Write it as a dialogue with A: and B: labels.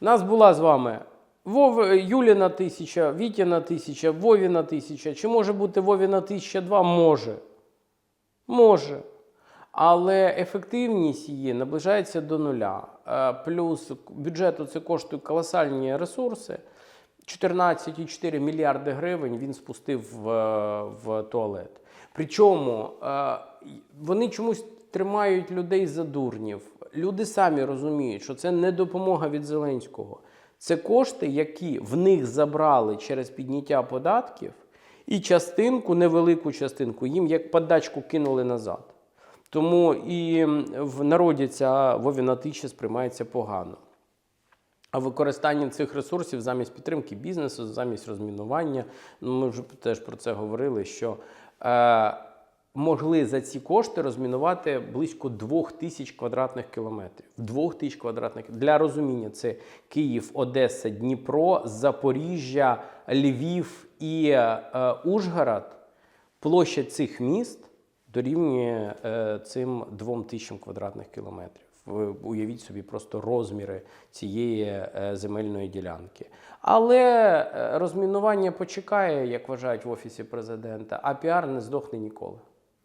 A: У нас була з вами Вов... Юліна тисяча, Вітіна тисяча, Вовіна тисяча. Чи може бути Вовіна тисяча два? Може. Може. Але ефективність її наближається до нуля. Е, Плюс бюджету це коштує колосальні ресурси. 14,4 мільярди гривень він спустив в, в туалет. Причому е, вони чомусь тримають людей за дурнів. Люди самі розуміють, що це не допомога від Зеленського. Це кошти, які в них забрали через підняття податків, і частинку, невелику частинку, їм як подачку кинули назад. Тому і в народі ця Вовіна тисяча сприймається погано. А використання цих ресурсів замість підтримки бізнесу, замість розмінування, ну ми вже теж про це говорили, що е, могли за ці кошти розмінувати близько двох тисяч квадратних кілометрів. Двох тисяч квадратних для розуміння це Київ, Одеса, Дніпро, Запоріжжя, Львів і е, Ужгород. Площа цих міст дорівнює е, цим двом тисячам квадратних кілометрів. Ви уявіть собі просто розміри цієї е, земельної ділянки. Але е, розмінування почекає, як вважають в офісі президента, а піар не здохне ніколи.